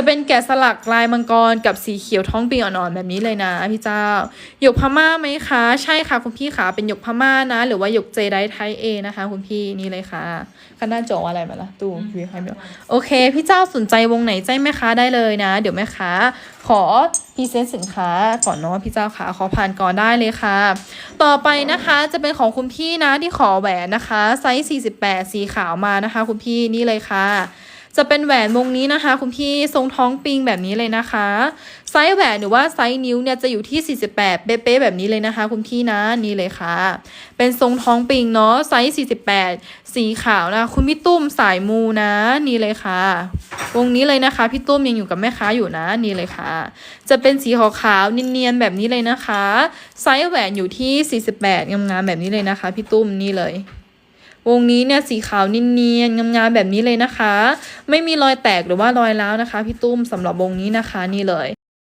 จะเป็นแกะสลักลายมังกรกับสีเขียวท้องปีอ่อนๆแบบนี้เลยนะพี่เจ้าหยกพม่าไหมคะ ใช่ค่ะคุณพี่ขาเป็นหยกพม่านะ หรือว่าหยกเจไดไทเอนะคะ คุณพี่นี่เลยค่ะคันหน้าจออะไรมาละตู้พี่ให้ไม่โอเค พี่เจ้าสนใจวงไหนแจ้งแม่ค้าได้เลยนะ เดี๋ยวแม่ค้าขอพรีเซนต์สินค้าก่อนเนาะพี่เจ้าค่ะขอผ่านก่อนได้เลยค่ะ ต่อไปนะคะจะเป็นของคุณพี่นะที่ขอแหวนนะคะไซส์48สีขาวมานะคะ คุณพี่นี่เลยค่ะ จะเป็นแหวนวงนี้นะคะ คุณพี่ทรงท้องปิงแบบนี้เลยนะคะ ไซส์แหวนหรือว่าไซส์นิ้วเนี่ยจะอยู่ที่ 48 เป๊ะๆแบบนี้เลยนะคะ คุณพี่นะนี่เลยค่ะ เป็นทรงท้องปิงเนาะไซส์ 48 สีขาวนะคุณพี่ตุ้มสายมูนะนี่เลยค่ะ วงนี้เลยนะคะ พี่ตุ้มยังอยู่กับแม่ค้าอยู่นะนี่เลยค่ะ จะเป็นสีขาวๆเนียนๆแบบนี้เลยนะคะ ไซส์แหวนอยู่ที่ 48งามๆแบบนี้เลยนะคะ พี่ตุ้มนี่เลย วงนี้เนี่ยสีขาวเนียนๆงามๆแบบนี้เลยนะคะ ไม่มีรอยแตกหรือว่ารอยร้าวนะคะ พี่ตุ้มสำหรับวงนี้นะคะนี่เลย